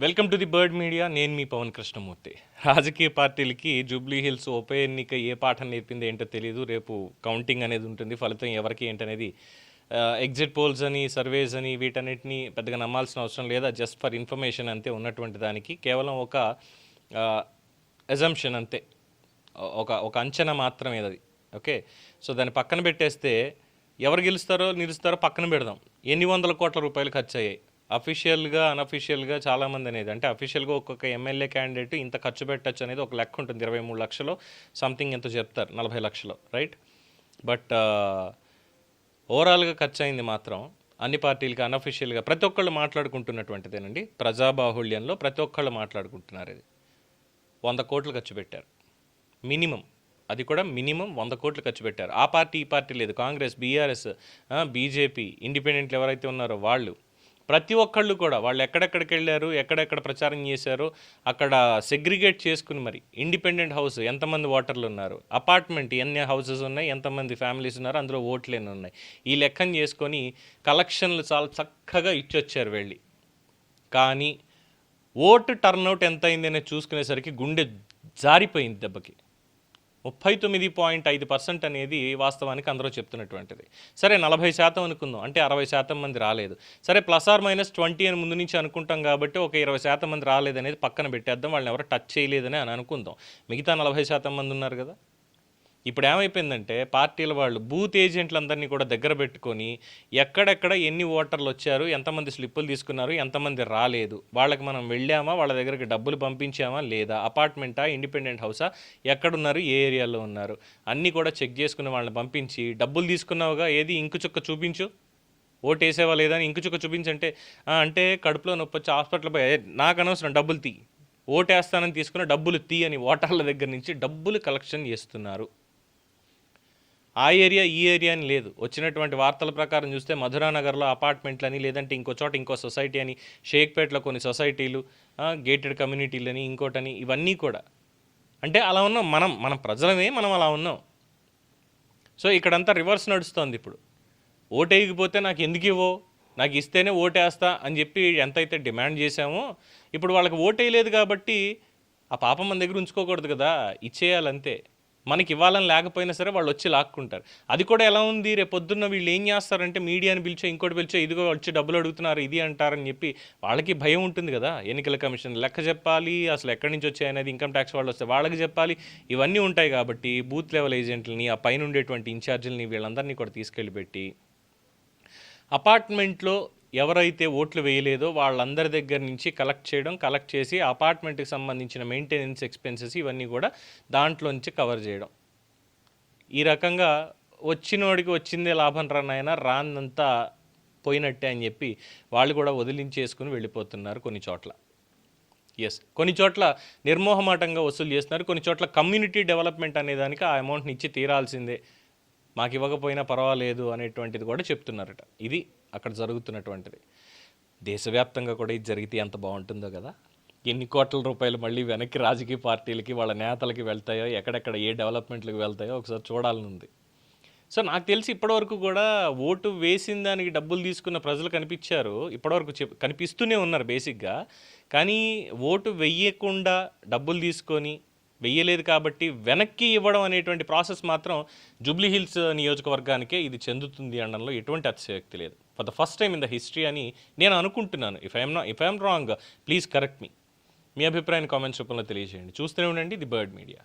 Welcome to the bird media నేను మీ పవన్ కృష్ణమూర్తి. రాజకీయ పార్టీలకి జూబ్లీ హిల్స్ ఉప ఎన్నిక ఏ పాఠం నేర్పింది ఏంటో తెలియదు రేపు కౌంటింగ్ అనేది ఉంటుంది. ఫలితం ఎవరికి ఏంటనేది ఎగ్జిట్ పోల్స్ అని సర్వేస్ అని వీటన్నిటిని పెద్దగా నమ్మాల్సిన అవసరం లేదా జస్ట్ ఫర్ ఇన్ఫర్మేషన్ అంతే ఉన్నటువంటి దానికి కేవలం ఒక ఎజంప్షన్ అంతే. ఒక ఒక అంచనా మాత్రమే అది. ఓకే? సో దాన్ని పక్కన పెట్టేస్తే ఎవరు గెలుస్తారో నిలుస్తారో పక్కన పెడదాం. ఎన్ని వందల కోట్ల రూపాయలు ఖర్చు అయ్యాయి అఫీషియల్గా అన్అఫీషియల్గా చాలామంది అనేది అంటే అఫీషియల్గా ఒక్కొక్క ఎమ్మెల్యే క్యాండిడేట్ ఇంత ఖర్చు పెట్టచ్చు అనేది ఒక లెక్క ఉంటుంది. ఇరవై మూడు లక్షలు సంథింగ్ ఎంతో చెప్తారు? నలభై లక్షలు రైట్? బట్ ఓవరాల్గా ఖర్చు అయింది మాత్రం అన్ని పార్టీలకి అన్అఫీషియల్గా ప్రతి ఒక్కళ్ళు మాట్లాడుకుంటున్నటువంటిదేనండి. ప్రజాబాహుళ్యంలో ప్రతి ఒక్కళ్ళు మాట్లాడుకుంటున్నారు ఇది. వంద కోట్లు ఖర్చు పెట్టారు. మినిమం. అది కూడా మినిమం వంద కోట్లు ఖర్చు పెట్టారు. ఆ పార్టీ ఈ పార్టీ లేదు. కాంగ్రెస్ బీఆర్ఎస్ బీజేపీ ఇండిపెండెంట్లు ఎవరైతే ఉన్నారో వాళ్ళు ప్రతి ఒక్కళ్ళు కూడా వాళ్ళు ఎక్కడెక్కడికి వెళ్ళారు ఎక్కడెక్కడ ప్రచారం చేశారు అక్కడ సెగ్రిగేట్ చేసుకుని మరి ఇండిపెండెంట్ హౌస్ ఎంతమంది ఓటర్లు ఉన్నారు అపార్ట్మెంట్ ఎన్ని హౌసెస్ ఉన్నాయి ఎంతమంది ఫ్యామిలీస్ ఉన్నారు అందులో ఓట్లు ఎన్ని ఉన్నాయి. ఈ లెక్కను చేసుకొని కలెక్షన్లు చాలా చక్కగా ఇచ్చొచ్చారు వెళ్ళి. కానీ ఓటు టర్నౌట్ ఎంత అయింది అనేది చూసుకునేసరికి గుండె జారిపోయింది దెబ్బకి. ముప్పై తొమ్మిది పాయింట్ ఐదు పర్సెంట్ అనేది వాస్తవానికి అందరూ చెప్తున్నటువంటిది. సరే నలభై శాతం అనుకుందాం. అంటే అరవై శాతం మంది రాలేదు. సరే ప్లస్ ఆర్ మైనస్ ట్వంటీ అని ముందు నుంచి అనుకుంటాం కాబట్టి ఒక ఇరవై శాతం మంది రాలేదనేది పక్కన పెట్టేద్దాం. వాళ్ళని ఎవరు టచ్ చేయలేదని అని అనుకుందాం. మిగతా నలభై శాతం మంది ఉన్నారు కదా. ఇప్పుడు ఏమైపోయిందంటే పార్టీల వాళ్ళు బూత్ ఏజెంట్లందరినీ కూడా దగ్గర పెట్టుకొని ఎక్కడెక్కడ ఎన్ని ఓటర్లు వచ్చారు ఎంతమంది స్లిప్పులు తీసుకున్నారు ఎంతమంది రాలేదు వాళ్ళకి మనం వెళ్ళామా వాళ్ళ దగ్గరికి డబ్బులు పంపించామా లేదా అపార్ట్మెంటా ఇండిపెండెంట్ హౌసా ఎక్కడున్నారు ఏ ఏరియాలో ఉన్నారు అన్నీ కూడా చెక్ చేసుకుని వాళ్ళని పంపించి డబ్బులు తీసుకున్నావుగా ఏది ఇంకు చుక్క చూపించు ఓటు వేసేవా లేదా అని ఇంకు చుక్క చూపించంటే అంటే కడుపులో నొప్పి వచ్చి హాస్పిటల్ పోయి నాకు అనవసరం డబ్బులు తీ ఓటేస్తానని తీసుకున్న డబ్బులు తీ అని ఓటర్ల దగ్గర నుంచి డబ్బులు కలెక్షన్ చేస్తున్నారు. ఆ ఏరియా ఈ ఏరియా అని లేదు. వచ్చినటువంటి వార్తల ప్రకారం చూస్తే మధురానగర్లో అపార్ట్మెంట్లని లేదంటే ఇంకో చోట ఇంకో సొసైటీ అని షేక్పేట్లో కొన్ని సొసైటీలు గేటెడ్ కమ్యూనిటీలని ఇంకోటని ఇవన్నీ కూడా. అంటే అలా ఉన్నాం మనం మన ప్రజలమే మనం అలా ఉన్నాం. సో ఇక్కడంతా రివర్స్ నడుస్తోంది ఇప్పుడు. ఓటేయకపోతే నాకు ఎందుకు ఇవ్వో? నాకు ఇస్తేనే ఓటేస్తా అని చెప్పి ఎంతైతే డిమాండ్ చేశామో ఇప్పుడు వాళ్ళకి ఓటేయలేదు కాబట్టి ఆ పాపం మన దగ్గర ఉంచుకోకూడదు కదా ఇచ్చేయాలంతే. మనకి ఇవ్వాలని లేకపోయినా సరే వాళ్ళు వచ్చి లాక్కుంటారు. అది కూడా ఎలా ఉంది? రేపు పొద్దున్న వీళ్ళు ఏం చేస్తారంటే మీడియాని పిలిచో ఇంకోటి పిలిచో ఇదిగో వచ్చి డబ్బులు అడుగుతున్నారు ఇది అంటారని చెప్పి వాళ్ళకి భయం ఉంటుంది కదా ఎన్నికల కమిషన్. లెక్క చెప్పాలి అసలు ఎక్కడి నుంచి వచ్చాయి అనేది ఇన్కమ్ ట్యాక్స్ వాళ్ళు వస్తే వాళ్ళకి చెప్పాలి. ఇవన్నీ ఉంటాయి కాబట్టి బూత్ లెవెల్ ఏజెంట్లని ఆ పైన ఉండేటువంటి ఇన్ఛార్జీలని వీళ్ళందరినీ కూడా తీసుకెళ్ళి పెట్టి అపార్ట్మెంట్లో ఎవరైతే ఓట్లు వేయలేదో వాళ్ళందరి దగ్గర నుంచి కలెక్ట్ చేయడం కలెక్ట్ చేసి అపార్ట్మెంట్కి సంబంధించిన మెయింటెనెన్స్ ఎక్స్పెన్సెస్ ఇవన్నీ కూడా దాంట్లోంచి కవర్ చేయడం. ఈ రకంగా వచ్చినోడికి వచ్చిందే లాభం రానైనా రానంతా పోయినట్టే అని చెప్పి వాళ్ళు కూడా వదిలించేసుకుని వెళ్ళిపోతున్నారు కొన్ని చోట్ల. ఎస్ కొన్ని చోట్ల నిర్మోహమాటంగా వసూలు చేస్తున్నారు కొన్ని చోట్ల కమ్యూనిటీ డెవలప్మెంట్ అనే దానికి ఆ అమౌంట్ని ఇచ్చి తీరాల్సిందే. మాకు ఇవ్వకపోయినా పర్వాలేదు అనేటువంటిది కూడా చెప్తున్నారట. ఇది అక్కడ జరుగుతున్నటువంటిది. దేశవ్యాప్తంగా కూడా ఇది జరిగితే ఎంత బాగుంటుందో కదా. ఎన్ని కోట్ల రూపాయలు మళ్ళీ వెనక్కి రాజకీయ పార్టీలకి వాళ్ళ నేతలకి వెళ్తాయో ఎక్కడెక్కడ ఏ డెవలప్మెంట్లకు వెళ్తాయో ఒకసారి చూడాలనుంది సో నాకు తెలిసి ఇప్పటివరకు కూడా ఓటు వేసిన దానికి డబ్బులు తీసుకున్న ప్రజలు కనిపించారు. ఇప్పటివరకు చెప్ కనిపిస్తూనే ఉన్నారు బేసిక్గా. కానీ ఓటు వెయ్యకుండా డబ్బులు తీసుకొని వెయ్యలేదు కాబట్టి వెనక్కి ఇవ్వడం అనేటువంటి ప్రాసెస్ మాత్రం జూబ్లీ హిల్స్ నియోజకవర్గానికే ఇది చెందుతుంది అనడంలో ఎటువంటి అతిశయోక్తి లేదు. For the first time in the history అని నేను అనుకుంటున్నాను. ఇఫ్ ఐఎమ్ నా if I'm wrong please correct me మీ అభిప్రాయాన్ని కామెంట్స్ రూపంలో తెలియజేయండి. చూస్తూనే ఉండండి. The bird media